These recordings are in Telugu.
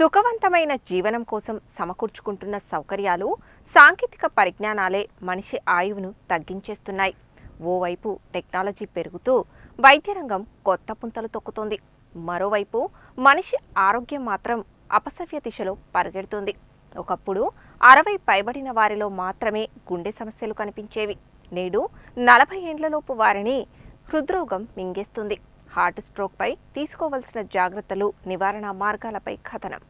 సుఖవంతమైన జీవనం కోసం సమకూర్చుకుంటున్న సౌకర్యాలు సాంకేతిక పరిజ్ఞానాలే మనిషి ఆయువును తగ్గించేస్తున్నాయి. ఓవైపు టెక్నాలజీ పెరుగుతూ వైద్యరంగం కొత్త పుంతలు తొక్కుతోంది. మరోవైపు మనిషి ఆరోగ్యం మాత్రం అపసవ్య దిశలో పరిగెడుతుంది. ఒకప్పుడు అరవై పైబడిన వారిలో మాత్రమే గుండె సమస్యలు కనిపించేవి. నేడు నలభై ఏండ్లలోపు వారిని హృద్రోగం మింగేస్తుంది. హార్ట్ స్ట్రోక్పై తీసుకోవలసిన జాగ్రత్తలు నివారణ మార్గాలపై కథనం.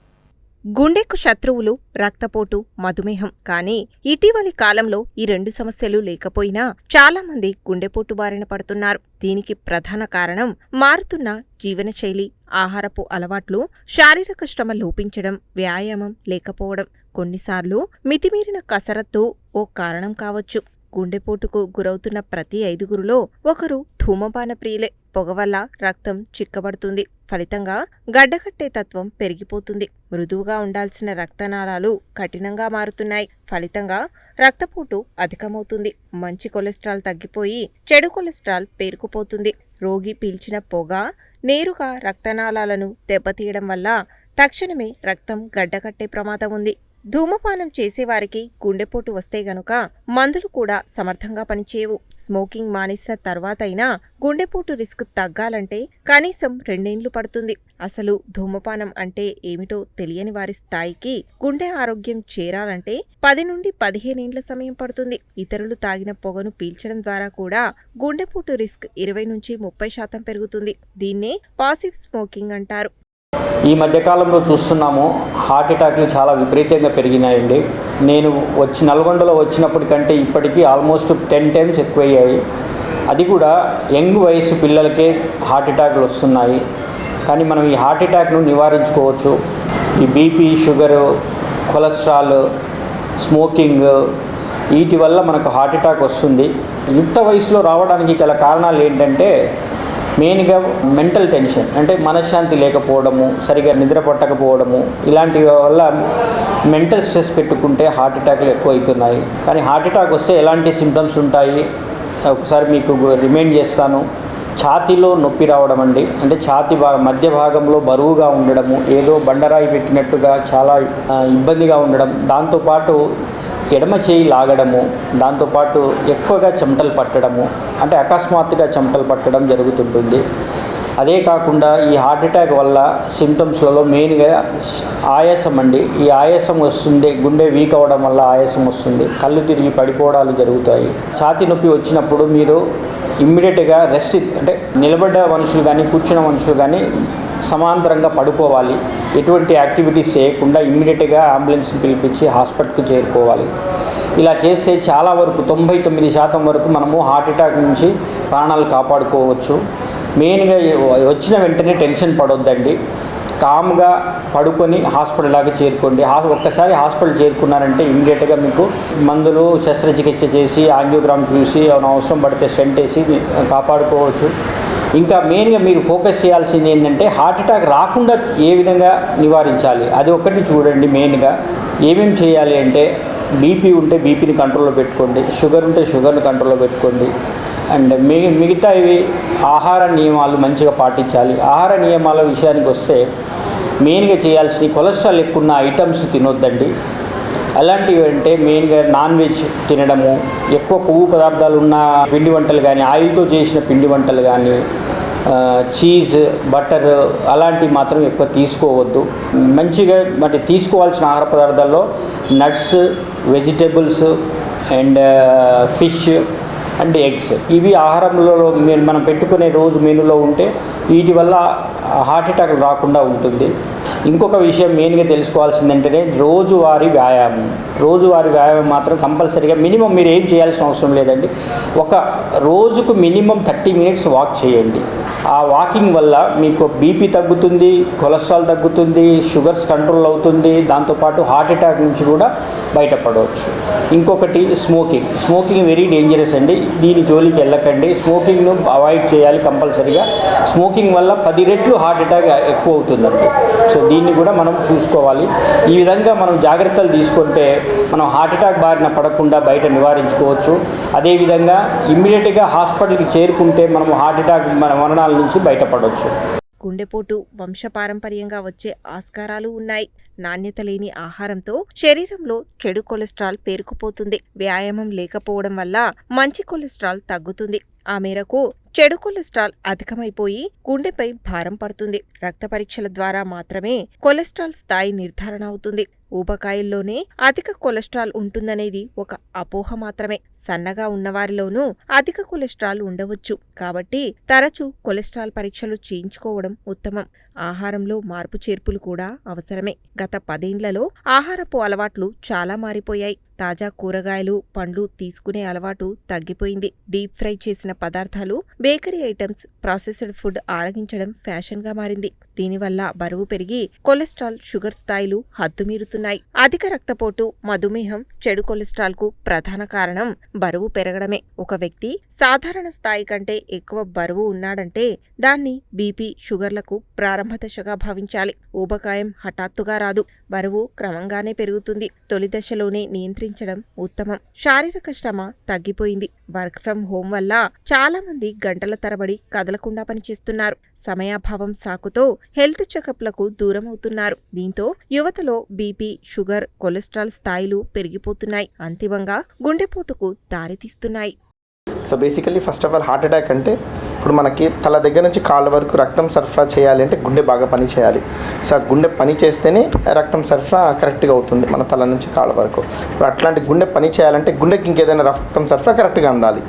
గుండెకు శత్రువులు రక్తపోటు మధుమేహం. కానీ ఇటీవలి కాలంలో ఈ రెండు సమస్యలు లేకపోయినా చాలామంది గుండెపోటు బారిన పడుతున్నారు. దీనికి ప్రధాన కారణం మారుతున్న జీవనశైలి ఆహారపు అలవాట్లు శారీరక శ్రమ లోపించడం వ్యాయామం లేకపోవడం. కొన్నిసార్లు మితిమీరిన కసరత్తు ఓ కారణం కావచ్చు. గుండెపోటుకు గురవుతున్న ప్రతి ఐదుగురులో ఒకరు ధూమపాన ప్రియులే పొగ వల్ల రక్తం చిక్కబడుతుంది. ఫలితంగా గడ్డకట్టే తత్వం పెరిగిపోతుంది. మృదువుగా ఉండాల్సిన రక్తనాళాలు కఠినంగా మారుతున్నాయి. ఫలితంగా రక్తపోటు అధికమవుతుంది. మంచి కొలెస్ట్రాల్ తగ్గిపోయి చెడు కొలెస్ట్రాల్ పేరుకుపోతుంది. రోగి పీల్చిన పొగ నేరుగా రక్తనాళాలను దెబ్బతీయడం వల్ల తక్షణమే రక్తం గడ్డకట్టే ప్రమాదం ఉంది. ధూమపానం చేసేవారికి గుండెపోటు వస్తే గనుక మందులు కూడా సమర్థంగా పనిచేయవు. స్మోకింగ్ మానేసిన తర్వాతైనా గుండెపోటు రిస్క్ తగ్గాలంటే కనీసం రెండేండ్లు పడుతుంది. అసలు ధూమపానం అంటే ఏమిటో తెలియని వారి స్థాయికి గుండె ఆరోగ్యం చేరాలంటే పది నుండి పదిహేనేండ్ల సమయం పడుతుంది. ఇతరులు తాగిన పొగను పీల్చడం ద్వారా కూడా గుండెపోటు రిస్క్ ఇరవై నుంచి ముప్పై శాతం పెరుగుతుంది. దీన్నే పాసివ్ స్మోకింగ్ అంటారు. ఈ మధ్యకాలంలో చూస్తున్నాము హార్ట్ అటాక్లు చాలా విపరీతంగా పెరిగినాయండి. నేను వచ్చి నల్గొండలో వచ్చినప్పటికంటే ఇప్పటికీ ఆల్మోస్ట్ టెన్ టైమ్స్ ఎక్కువయ్యాయి. అది కూడా యంగ్ వయసు పిల్లలకే హార్ట్ అటాక్లు వస్తున్నాయి. కానీ మనం ఈ హార్ట్ అటాక్ను నివారించుకోవచ్చు. ఈ బీపీ షుగరు కొలెస్ట్రాల్ స్మోకింగ్ వీటి వల్ల మనకు హార్ట్ అటాక్ వస్తుంది. యుక్త వయసులో రావడానికి గల కారణాలు ఏంటంటే మెయిన్గా మెంటల్ టెన్షన్ అంటే మనశ్శాంతి లేకపోవడము సరిగా నిద్ర పట్టకపోవడము ఇలాంటి వల్ల మెంటల్ స్ట్రెస్ పెట్టుకుంటే హార్ట్ అటాక్లు ఎక్కువ అవుతున్నాయి కానీ హార్ట్ అటాక్ వస్తే ఎలాంటి సిమ్టమ్స్ ఉంటాయి? ఒకసారి మీకు రిమైండ్ చేస్తాను. ఛాతీలో నొప్పి రావడం అండి. అంటే ఛాతీ భాగ మధ్య భాగంలో బరువుగా ఉండడము ఏదో బండరాయి పెట్టినట్టుగా చాలా ఇబ్బందిగా ఉండడం. దాంతోపాటు ఎడమ చేయి లాగడము దాంతోపాటు ఎక్కువగా చెమటలు పట్టడము అంటే అకస్మాత్తుగా చెమటలు పట్టడం జరుగుతుంటుంది. అదే కాకుండా ఈ హార్ట్ అటాక్ వల్ల సిమ్టమ్స్లలో మెయిన్గా ఆయాసం అండి. ఈ ఆయాసం వస్తుంది గుండె వీక్ అవ్వడం వల్ల ఆయాసం వస్తుంది కళ్ళు తిరిగి పడిపోవడాలు జరుగుతాయి. ఛాతి నొప్పి వచ్చినప్పుడు మీరు ఇమ్మీడియట్గా రెస్ట్ అంటే నిలబడ్డ మనుషులు కానీ కూర్చున్న మనుషులు కానీ సమాంతరంగా పడుకోవాలి. ఎటువంటి యాక్టివిటీస్ చేయకుండా ఇమ్మీడియట్గా అంబులెన్స్ని పిలిపించి హాస్పిటల్కి చేరుకోవాలి. ఇలా చేస్తే చాలా వరకు తొంభై తొమ్మిది శాతం వరకు మనము హార్ట్ అటాక్ నుంచి ప్రాణాలు కాపాడుకోవచ్చు. మెయిన్గా వచ్చిన వెంటనే టెన్షన్ పడొద్దండి. కామ్గా పడుకొని హాస్పిటల్ దాకా చేరుకోండి. హా ఒక్కసారి హాస్పిటల్ చేరుకున్నారంటే ఇమ్మీడియట్గా మీకు మందులు శస్త్రచికిత్స చేసి ఆంజియోగ్రామ్ చూసి ఏమైనా అవసరం పడితే స్టెంట్ వేసి కాపాడుకోవచ్చు. ఇంకా మెయిన్గా మీరు ఫోకస్ చేయాల్సింది ఏంటంటే హార్ట్ అటాక్ రాకుండా ఏ విధంగా నివారించాలి? అది ఒక్కటి చూడండి మెయిన్గా ఏమేమి చేయాలి అంటే బీపీ ఉంటే బీపీని కంట్రోల్లో పెట్టుకోండి. షుగర్ ఉంటే షుగర్ని కంట్రోల్లో పెట్టుకోండి. అండ్ మిగి మిగతా ఇవి ఆహార నియమాలు మంచిగా పాటించాలి. ఆహార నియమాల విషయానికి వస్తే మెయిన్గా చేయాల్సిన కొలెస్ట్రాల్ ఎక్కువ ఉన్న ఐటమ్స్ తినొద్దండి. అలాంటివి అంటే మెయిన్గా నాన్ వెజ్ తినడము ఎక్కువ కొవ్వు పదార్థాలు ఉన్న పిండి వంటలు కానీ ఆయిల్తో చేసిన పిండి వంటలు కానీ చీజ్ బటర్ అలాంటివి మాత్రం ఎక్కువ తీసుకోవద్దు. మంచిగా మరి తీసుకోవాల్సిన ఆహార పదార్థాల్లో nuts vegetables and fish and eggs. ఇవి ఆహారంలో మనం పెట్టుకునే రోజు మెనూలో ఉంటే వీటి వల్ల హార్ట్ అటాక్ రాకుండా ఉంటుంది. ఇంకొక విషయం మెయిన్గా తెలుసుకోవాల్సింది ఏంటంటే రోజువారి వ్యాయామం. రోజువారి వ్యాయామం మాత్రం కంపల్సరీగా మినిమం మీరు ఏం చేయాల్సిన అవసరం లేదండి. ఒక రోజుకు మినిమం థర్టీ మినిట్స్ వాక్ చేయండి. ఆ వాకింగ్ వల్ల మీకు బీపీ తగ్గుతుంది కొలెస్ట్రాల్ తగ్గుతుంది షుగర్స్ కంట్రోల్ అవుతుంది దాంతోపాటు హార్ట్ అటాక్ నుంచి కూడా బయటపడవచ్చు. ఇంకొకటి స్మోకింగ్. స్మోకింగ్ వెరీ డేంజరస్ అండి. దీని జోలికి వెళ్ళకండి. స్మోకింగ్ను అవాయిడ్ చేయాలి కంపల్సరీగా. స్మోకింగ్ వల్ల పది రెట్లు హార్ట్ అటాక్ ఎక్కువ అవుతుందండి. సో దీన్ని కూడా మనం చూసుకోవాలి. ఈ విధంగా మనం జాగ్రత్తలు తీసుకుంటే మనం హార్ట్ అటాక్ బారిన పడకుండా బయట నివారించుకోవచ్చు. అదేవిధంగా ఇమ్మీడియట్గా హాస్పిటల్కి చేరుకుంటే మనం హార్ట్ అటాక్ మన మరణాల నుంచి బయటపడవచ్చు గుండెపోటు వంశపారంపర్యంగా వచ్చే ఆస్కారాలు ఉన్నాయి. నాణ్యత లేని ఆహారంతో శరీరంలో చెడు కొలెస్ట్రాల్ పేరుకుపోతుంది. వ్యాయామం లేకపోవడం వల్ల మంచి కొలెస్ట్రాల్ తగ్గుతుంది. ఆ మేరకు చెడు కొలెస్ట్రాల్ అధికమైపోయి గుండెపై భారం పడుతుంది. రక్త పరీక్షల ద్వారా మాత్రమే కొలెస్ట్రాల్ స్థాయి నిర్ధారణ అవుతుంది. ఊబకాయల్లోనే అధిక కొలెస్ట్రాల్ ఉంటుందనేది ఒక అపోహ మాత్రమే. సన్నగా ఉన్నవారిలోనూ అధిక కొలెస్ట్రాల్ ఉండవచ్చు. కాబట్టి తరచూ కొలెస్ట్రాల్ పరీక్షలు చేయించుకోవడం ఉత్తమం. ఆహారంలో మార్పు చేర్పులు కూడా అవసరమే. గత పదేండ్లలో ఆహారపు అలవాట్లు చాలా మారిపోయాయి. తాజా కూరగాయలు పండ్లు తీసుకునే అలవాటు తగ్గిపోయింది. డీప్ ఫ్రై చేసిన పదార్థాలు బేకరీ ఐటమ్స్ ప్రాసెస్డ్ ఫుడ్ ఆరగించడం ఫ్యాషన్గా మారింది. దీనివల్ల బరువు పెరిగి కొలెస్ట్రాల్ షుగర్ స్థాయిలు హద్దుమీరుతున్నాయి. అధిక రక్తపోటు మధుమేహం చెడు కొలెస్ట్రాల్కు ప్రధాన కారణం బరువు పెరగడమే. ఒక వ్యక్తి సాధారణ స్థాయి కంటే ఎక్కువ బరువు ఉన్నాడంటే దాన్ని బీపీ షుగర్లకు ప్రారంభ దశగా భావించాలి. ఊబకాయం హఠాత్తుగా రాదు. బరువు క్రమంగానే పెరుగుతుంది. తొలి దశలోనే నియంత్రించడం ఉత్తమం. శారీరక శ్రమ తగ్గిపోయింది. వర్క్ ఫ్రం హోం వల్ల చాలా మంది గంటల తరబడి కదలకుండా పనిచేస్తున్నారు. సమయాభావం సాకుతో హెల్త్ చెకప్లకు దూరం అవుతున్నారు దీంతో యువతలో బీపీ షుగర్ కొలెస్ట్రాల్ స్థాయిలు పెరిగిపోతున్నాయి. అంతిమంగా గుండెపోటుకు దారితీస్తున్నాయి. So basically first of all heart attack అంటే ఇప్పుడు మనకి తల దగ్గర నుంచి కాళ్ళ వరకు రక్తం సరఫరా చేయాలి అంటే గుండె బాగా పని చేయాలి. సో గుండె పని చేస్తేనే రక్తం సరఫరా కరెక్ట్గా అవుతుంది మన తల నుంచి కాళ్ళ వరకు. ఇప్పుడు అట్లాంటి గుండె పని చేయాలంటే గుండెకి ఇంకేదైనా రక్తం సరఫరా కరెక్ట్గా అందాలి.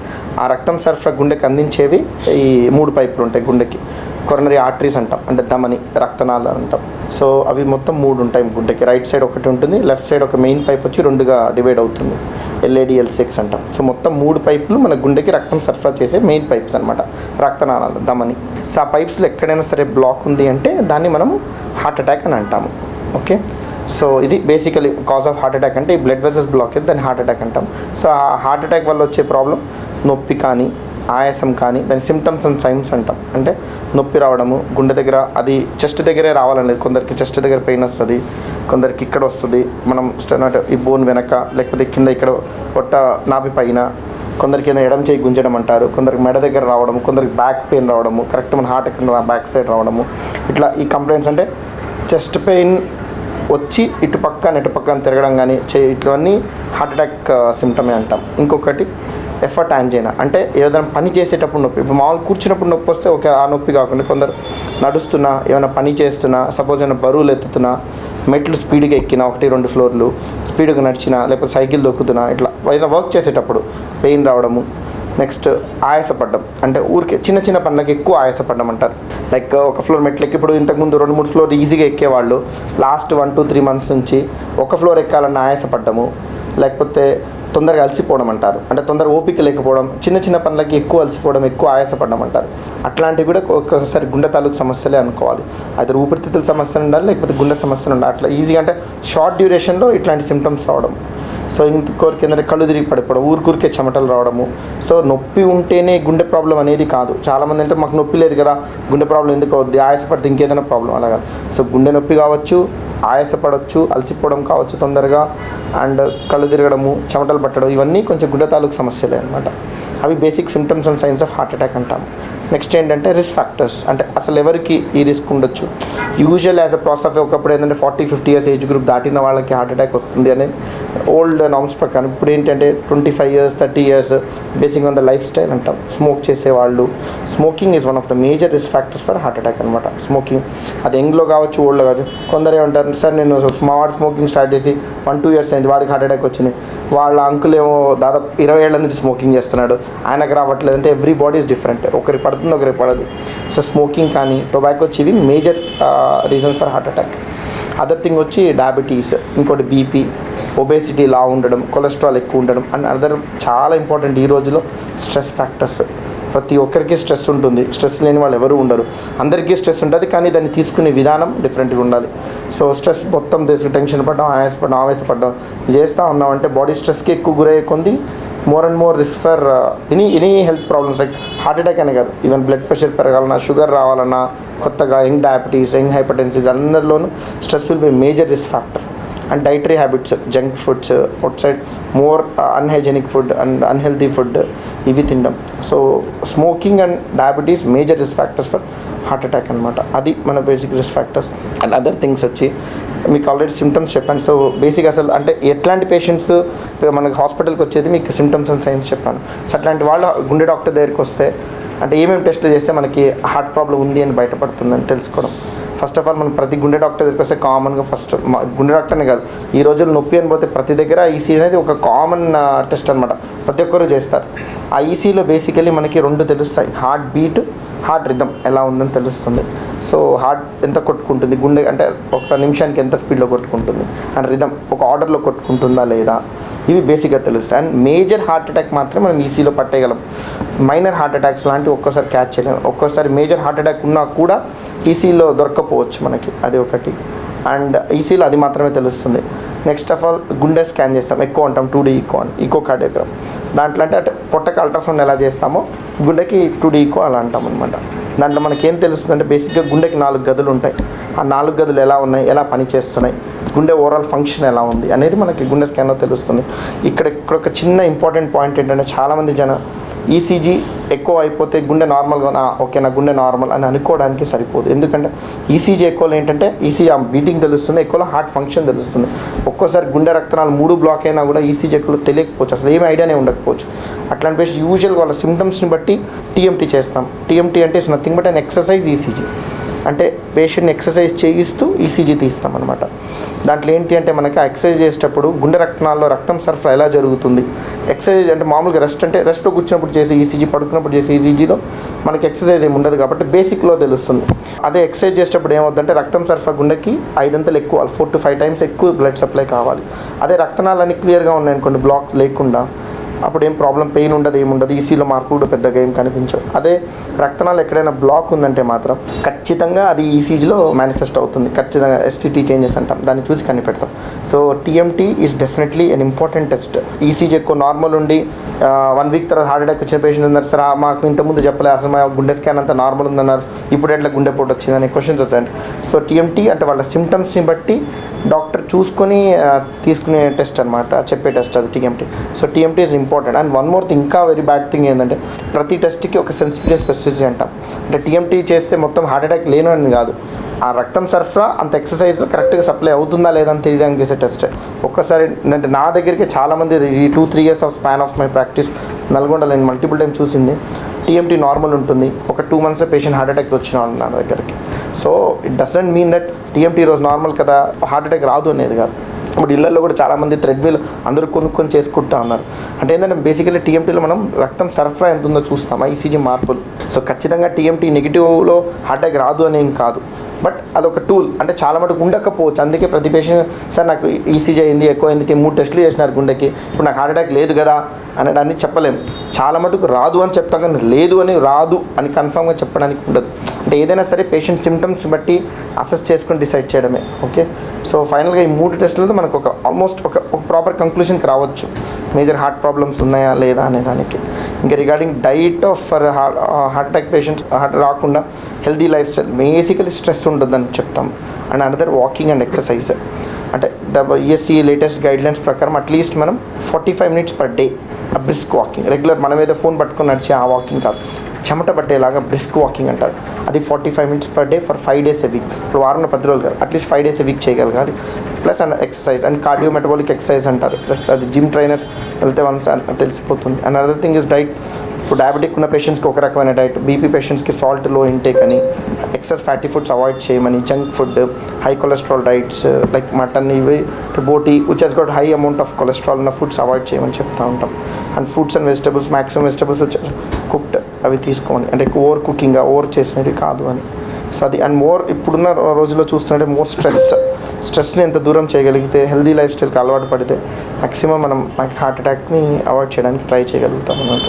ఆ రక్తం సరఫరా గుండెకి అందించేవి ఈ మూడు పైపులు ఉంటాయి గుండెకి. కొరనరీ ఆర్టరీస్ అంటాం అంటే ధమని రక్తనాళాలు అంటాం. సో అవి మొత్తం మూడు ఉంటాయి గుండెకి. రైట్ సైడ్ ఒకటి ఉంటుంది లెఫ్ట్ సైడ్ ఒక మెయిన్ పైప్ వచ్చి రెండుగా డివైడ్ అవుతుంది. ఎల్ఏడిఎల్ సిక్స్ అంటాం. సో మొత్తం మూడు పైపులు మన గుండెకి రక్తం సరఫరా చేసే మెయిన్ పైప్స్ అనమాట రక్తనాళాలు ధమని. సో ఆ పైప్స్లో ఎక్కడైనా సరే బ్లాక్ ఉంది అంటే దాన్ని మనం హార్ట్ అటాక్ అని అంటాము. ఓకే? సో ఇది basically cause of heart attack అంటే ఈ బ్లడ్ వెజల్స్ బ్లాక్ అయితే దాన్ని హార్ట్ అటాక్ అంటాం. సో ఆ హార్ట్ అటాక్ వల్ల వచ్చే ప్రాబ్లం నొప్పి కానీ ఆయాసం కానీ దాని సిమ్టమ్స్ అండ్ సైన్స్ అంటాం. అంటే నొప్పి రావడము గుండె దగ్గర అది చెస్ట్ దగ్గరే రావాలనేది కొందరికి చెస్ట్ దగ్గర పెయిన్ వస్తుంది కొందరికి ఇక్కడ వస్తుంది. మనం స్ట- ఈ బోన్ వెనక లేకపోతే కింద ఇక్కడ పొట్ట నాభి పైన కొందరికి ఏదైనా ఎడం చేయి గుంజడం అంటారు. కొందరికి మెడ దగ్గర రావడం కొందరికి బ్యాక్ పెయిన్ రావడము కరెక్ట్ మన హార్ట్ ఎక్కడ బ్యాక్ సైడ్ రావడము. ఇట్లా ఈ కంప్లైంట్స్ అంటే చెస్ట్ పెయిన్ వచ్చి ఇటు పక్కన ఇటు పక్కన తిరగడం కానీ చే ఇట్లవన్నీ హార్ట్ అటాక్ సిమ్టమే అంటాం. ఇంకొకటి ఎఫర్ట్ యాంజైనా అంటే ఏదైనా పని చేసేటప్పుడు నొప్పి. ఇప్పుడు మామూలు కూర్చున్నప్పుడు నొప్పి వస్తే ఒక ఆ నొప్పి కాకుండా కొందరు నడుస్తున్నా ఏమైనా పని చేస్తున్నా సపోజ్ ఏమైనా బరువులు ఎత్తుతున్నా మెట్లు స్పీడ్గా ఎక్కినా ఒకటి రెండు ఫ్లోర్లు స్పీడ్గా నడిచినా లేకపోతే సైకిల్ దొక్కుతున్నా ఇట్లా ఏదైనా వర్క్ చేసేటప్పుడు పెయిన్ రావడము నెక్స్ట్ ఆయాసపడ్డం. అంటే ఊరికే చిన్న చిన్న పనులకు ఎక్కువ ఆయాసపడ్డం అంటారు. లైక్ ఒక ఫ్లోర్ మెట్లకి ఇప్పుడు ఇంతకుముందు రెండు మూడు ఫ్లోర్ ఈజీగా ఎక్కేవాళ్ళు. Last one two three months నుంచి ఒక ఫ్లోర్ ఎక్కాలన్న ఆయాసపడ్డము. లేకపోతే తొందరగా అలసిపోవడం అంటారు. అంటే తొందర ఓపిక లేకపోవడం చిన్న చిన్న పనులకి ఎక్కువ అలసిపోవడం ఎక్కువ ఆయాసపడడం అంటారు. అట్లాంటివి కూడా ఒక్కొక్కసారి గుండె తాలూకు సమస్యలే అనుకోవాలి. అయితే ఊపిరితిత్తుల సమస్యలు ఉండాలి లేకపోతే గుండె సమస్యలు ఉండాలి. అట్లా ఈజీగా అంటే షార్ట్ డ్యూరేషన్లో ఇట్లాంటి సిమ్టమ్స్ రావడం. సో ఇంకోరికి ఏంటంటే కళ్ళు తిరిగి పడిపోవడం ఊరికూరికే చెమటలు రావడము. సో నొప్పి ఉంటేనే గుండె ప్రాబ్లం అనేది కాదు. చాలామంది అంటే మాకు నొప్పి లేదు కదా గుండె ప్రాబ్లం ఎందుకు అవుద్ది? ఆయాసపడితే ఇంకేదైనా ప్రాబ్లం అలాగా సో గుండె నొప్పి కావచ్చు ఆయాసపడవచ్చు అలసిపోవడం కావచ్చు తొందరగా అండ్ కళ్ళు తిరగడము చెమటలు పట్టడం ఇవన్నీ కొంచెం గుండె తాలూకు సమస్యలే అనమాట అవి basic symptoms and signs of heart attack అంటాం నెక్స్ట్ ఏంటంటే రిస్క్ ఫ్యాక్టర్స్ అంటే అసలు ఎవరికి ఈ రిస్క్ ఉండొచ్చు? Usual as a process of ఒకప్పుడు ఏంటంటే forty fifty years age group దాటిన వాళ్ళకి హార్ట్ అటాక్ వస్తుంది అనేది ఓల్డ్ నామ్స్ ప్రకారం. ఇప్పుడు ఏంటంటే twenty five years thirty years basic on the lifestyle అంటాం. స్మోక్ చేసేవాళ్ళు. Smoking is one of the major risk factors for heart attack అనమాట స్మోకింగ్ అది యంగ్లో కావచ్చు ఓల్డ్లో కావచ్చు. కొందరు ఏమంటారు సార్ నేను మా వాడు స్మోకింగ్ స్టార్ట్ చేసి వన్ టూ ఇయర్స్ అయింది వాడికి హార్ట్ అటాక్ వచ్చింది. వాళ్ళ అంకులేమో దాదాపు ఇరవై ఏళ్ళ నుంచి స్మోకింగ్ చేస్తున్నాడు. ఆయనకు రావట్లేదు అంటే ఎవ్రీ బాడీ ఇస్ డిఫరెంట్ ఒకరి పడుతుంది ఒకరికి పడదు సో స్మోకింగ్ కానీ tobacco chew major reasons for heart attack. Other thing వచ్చి డయాబెటీస్ ఇంకోటి బీపీ ఒబేసిటీ లా ఉండడం కొలెస్ట్రాల్ ఎక్కువ ఉండడం అండ్ అదర్ చాలా ఇంపార్టెంట్ ఈ రోజులో స్ట్రెస్ ఫ్యాక్టర్స్. ప్రతి ఒక్కరికి స్ట్రెస్ ఉంటుంది. స్ట్రెస్ లేని వాళ్ళు ఎవరు ఉండరు. అందరికీ స్ట్రెస్ ఉంటుంది కానీ దాన్ని తీసుకునే విధానం డిఫరెంట్గా ఉండాలి. సో స్ట్రెస్ మొత్తం తీసుకుని టెన్షన్ పడడం ఆయాసపడడం ఆవేశపడడం చేస్తూ ఉన్నామంటే బాడీ స్ట్రెస్కి ఎక్కువ గురయ్యే కొంది more and more risk for any any health problems like heart attack అనే కాదు. ఈవెన్ బ్లడ్ ప్రెషర్ పెరగాలన్నా షుగర్ రావాలన్నా కొత్తగా యంగ్ డయాబెటీస్ యంగ్ హైపర్టెన్సీస్ అందరిలోనూ stress will be major risk factor and dietary habits junk foods outside more unhygienic food and unhealthy food ఇవి తినడం. So smoking and diabetes major risk factors for heart attack అనమాట అది మన basic risk factors and other things వచ్చి మీకు ఆల్రెడీ సిమ్టమ్స్ చెప్పాను. సో బేసిక్ అసలు అంటే ఎట్లాంటి పేషెంట్స్ మనకి హాస్పిటల్కి వచ్చేది మీకు సిమ్టమ్స్ అండ్ సైన్స్ చెప్పాను. సో అట్లాంటి వాళ్ళు గుండె డాక్టర్ దగ్గరికి వస్తే అంటే ఏమేమి టెస్ట్లు చేస్తే మనకి హార్ట్ ప్రాబ్లం ఉంది అని బయటపడుతుందని తెలుసుకోవడం. ఫస్ట్ ఆఫ్ ఆల్ మనం ప్రతి గుండె డాక్టర్ దగ్గరికి వస్తే కామన్గా ఫస్ట్ గుండె డాక్టర్నే కాదు ఈ రోజుల్లో నొప్పి అని పోతే ప్రతి దగ్గర ఈసీ అనేది ఒక కామన్ టెస్ట్ అనమాట ప్రతి ఒక్కరు చేస్తారు. ఆ ఈసీలో బేసికలీ మనకి రెండు తెలుస్తాయి. హార్ట్ బీట్ హార్ట్ రిథమ్ ఎలా ఉందని తెలుస్తుంది. సో హార్ట్ ఎంత కొట్టుకుంటుంది? గుండె అంటే ఒక నిమిషానికి ఎంత స్పీడ్లో కొట్టుకుంటుంది? అండ్ రిథమ్ ఒక ఆర్డర్లో కొట్టుకుంటుందా లేదా? ఇవి బేసిక్గా తెలుస్తాయి. అండ్ మేజర్ హార్ట్ అటాక్ మాత్రం మనం ఈసీలో పట్టేయగలం. మైనర్ హార్ట్ అటాక్స్ లాంటివి ఒక్కోసారి క్యాచ్ చేయలేము ఒక్కోసారి మేజర్ హార్ట్ అటాక్ ఉన్నా కూడా ఈసీలో దొరకపోవచ్చు మనకి. అది ఒకటి. అండ్ ఈసీలో అది మాత్రమే తెలుస్తుంది. నెక్స్ట్ ఆఫ్ ఆల్ గుండె స్కాన్ చేస్తాం. ఎక్కువ అంటాం. టూ డీ ఈకో అని ఈకో కార్డియోగ్రామ్ దాంట్లో అంటే అంటే పొట్టకు అల్ట్రాసౌండ్ ఎలా చేస్తామో గుండెకి టూ డీ ఈకో అలా అంటాం అనమాట దాంట్లో మనకి ఏం తెలుస్తుంది అంటే బేసిక్గా గుండెకి నాలుగు గదులు ఉంటాయి. ఆ నాలుగు గదులు ఎలా ఉన్నాయి? ఎలా పనిచేస్తున్నాయి? గుండె ఓవరాల్ ఫంక్షన్ ఎలా ఉంది అనేది మనకి గుండె స్కాన్లో తెలుస్తుంది. ఇక్కడ ఇక్కడ ఒక చిన్న ఇంపార్టెంట్ పాయింట్ ఏంటంటే చాలామంది జన ఈసీజీ ఎక్కువ అయిపోతే గుండె నార్మల్గా ఓకే నా గుండె నార్మల్ అని అనుకోవడానికి సరిపోదు. ఎందుకంటే ఈసీజీ ఎక్కువలో ఏంటంటే ఈసీజీ ఆ బీటింగ్ తెలుస్తుంది ఎక్కువలో హార్ట్ ఫంక్షన్ తెలుస్తుంది. ఒక్కోసారి గుండె రక్తనాలు మూడు బ్లాక్ అయినా కూడా ఈసీజీ ఎక్కువ తెలియకపోవచ్చు అసలు ఏమి ఐడియానే ఉండకపోవచ్చు. అట్లాంటి పేషెంట్ యూజువల్ వాళ్ళ సిమ్టమ్స్ని బట్టి టీఎంటీ చేస్తాం. టీఎంటీ అంటే is nothing but an exercise ECG అంటే పేషెంట్ని ఎక్సర్సైజ్ చేయిస్తూ ఈసీజీ తీస్తాం అనమాట దాంట్లో ఏంటి అంటే మనకి ఎక్సర్సైజ్ చేసేటప్పుడు గుండె రక్తనాల్లో రక్తం సరఫరా ఎలా జరుగుతుంది? ఎక్సర్సైజ్ అంటే మామూలుగా రెస్ట్ అంటే రెస్ట్లో కూర్చున్నప్పుడు చేసే ఈసీజీ పడుకున్నప్పుడు చేసే ఈసీజీలో మనకి ఎక్సర్సైజ్ ఏమి ఉండదు కాబట్టి బేసిక్లో తెలుస్తుంది. అదే ఎక్సర్సైజ్ చేసేటప్పుడు ఏమవుతుందంటే రక్తం సరఫరా గుండెకి ఐదంతలు ఎక్కువ ఫోర్ టు ఫైవ్ టైమ్స్ ఎక్కువ బ్లడ్ సప్లై కావాలి. అదే రక్తనాలన్నీ క్లియర్గా ఉన్నాయనుకోండి బ్లాక్ లేకుండా అప్పుడు ఏం ప్రాబ్లం పెయిన్ ఉండదు ఏముండదు ఈసీలో మార్పు కూడా పెద్దగా ఏం కనిపించవు. అదే రక్తనాలు ఎక్కడైనా బ్లాక్ ఉందంటే మాత్రం ఖచ్చితంగా అది ఈసీజీలో మేనిఫెస్ట్ అవుతుంది. ఖచ్చితంగా ఎస్టీటీ చేంజెస్ అంటాం. దాన్ని చూసి కనిపెడతాం. So TMT is definitely an important test ECG ఎక్కువ నార్మల్ ఉండి వన్ వీక్ తర్వాత హార్ట్ అటాక్ వచ్చిన పేషెంట్ ఉన్నారు. సార్ మాకు ఇంతకుముందు చెప్పలేదు అసలు మా గుండె స్కాన్ అంతా నార్మల్ ఉందన్నారు. ఇప్పుడు ఎట్లా గుండె పోటు వచ్చిందని క్వశ్చన్స్ వస్తాయండి సో టీఎంటీ అంటే వాళ్ళ సిమ్టమ్స్ని బట్టి డాక్టర్ చూసుకొని తీసుకునే టెస్ట్ అనమాట చెప్పే టెస్ట్ అది TMT so TMT is important important and one more thing ఇంకా వెరీ బ్యాడ్ థింగ్ ఏంటంటే ప్రతి టెస్ట్కి ఒక సెన్సిటివిటీ స్పెసిఫిసిటీ అంటాం. అంటే టీఎంటీ చేస్తే మొత్తం హార్ట్ అటాక్ లేను అని కాదు. ఆ రక్తం సరఫరా అంత ఎక్సర్సైజ్ కరెక్ట్గా సప్లై అవుతుందా లేదా అని తెలియడానికి చేసే టెస్ట్ ఒక్కసారి అంటే నా దగ్గరికి చాలామంది ఈ two three years of span of my practice నల్గొండలో నేను మల్టిపుల్ టైం చూసింది. టీఎంటీ నార్మల్ ఉంటుంది. ఒక two months patient heart attack వచ్చిన నా దగ్గరికి. So it doesn't mean that TMT రోజు నార్మల్ కదా? హార్ట్ అటాక్ రాదు అనేది కాదు. ఇప్పుడు ఇళ్ళలో కూడా చాలామంది థ్రెడ్మిల్ అందరూ కొనుక్కొని చేసుకుంటా ఉన్నారు. అంటే ఏంటంటే బేసికలీ టీఎంటీలో మనం రక్తం సరఫరా ఎంత ఉందో చూస్తాం ఈసీజీ మార్పులు. సో ఖచ్చితంగా టీఎంటీ నెగిటివ్లో హార్ట్ అటాక్ రాదు అని ఏం కాదు. బట్ అదొక టూల్ అంటే చాలా మటుకు ఉండకపోవచ్చు. అందుకే ప్రతి పేషెంట్ సార్ నాకు ఈసీజీ అయింది ఎక్కువ అయింది మూడు టెస్టులు చేసినారు గుండెకి. ఇప్పుడు నాకు హార్ట్ అటాక్ లేదు కదా అనడాన్ని చెప్పలేము చాలా మటుకు రాదు అని చెప్తాం కానీ లేదు అని రాదు అని కన్ఫామ్గా చెప్పడానికి ఉండదు. అంటే ఏదైనా సరే పేషెంట్ సిమ్టమ్స్ బట్టి అసెస్ చేసుకొని డిసైడ్ చేయడమే ఓకే సో ఫైనల్గా ఈ మూడు టెస్టులతో మనకు ఒక ఆల్మోస్ట్ ఒక ఒక ప్రాపర్ కంక్లూషన్కి రావచ్చు. మేజర్ హార్ట్ ప్రాబ్లమ్స్ ఉన్నాయా లేదా అనే దానికి. ఇంకా regarding diet of for heart attack patients heart రాకుండా healthy life style basically stress ఉండదని చెప్తాం. And another walking and exercise అంటే డబల్ ఈఎస్సీ లేటెస్ట్ గైడ్లైన్స్ ప్రకారం అట్లీస్ట్ మనం forty five minutes per day brisk walking regular మనం ఏదో ఫోన్ పట్టుకొని నడిచే ఆ వాకింగ్ కాదు. చెమట పట్టేలాగా బ్రిస్క్ వాకింగ్ అంటారు. అది forty five minutes per day for five days a week ఇప్పుడు వారంలో పది రోజులు కాదు. At least five days a week చేయగలగాలి. Plus and exercise and cardio metabolic exercise అంటారు. జస్ట్ అది జిమ్ ట్రైనర్స్ వెళ్తే వన్స్ తెలిసిపోతుంది. And other thing is diet ఇప్పుడు డయాబెటిక్ ఉన్న పేషెంట్స్కి ఒక రకమైన డైట్ బీపీ పేషెంట్స్కి సాల్ట్లో ఇంటేక్ అని. ఎక్సెస్ ఫ్యాటీ ఫుడ్స్ అవాయిడ్ చేయమని junk food high cholesterol diets like mutton ఇవి boti which has got high amount of cholesterol ఉన్న ఫుడ్స్ అవాయిడ్ చేయమని చెప్తూ ఉంటాం. And fruits and vegetables maximum vegetables cooked అవి తీసుకోండి అంటే ఓవర్ కుకింగ్ ఓవర్ చేసినవి కాదు అని. సో అది అండ్ మోర్ ఇప్పుడున్న రోజుల్లో చూస్తుంటే మోర్ స్ట్రెస్. స్ట్రెస్ని ఎంత దూరం చేయగలిగితే హెల్దీ లైఫ్ స్టైల్కి అలవాటు పడితే మ్యాక్సిమం మనం హార్ట్ అటాక్ని అవాయిడ్ చేయడానికి ట్రై చేయగలుగుతాం అనమాట.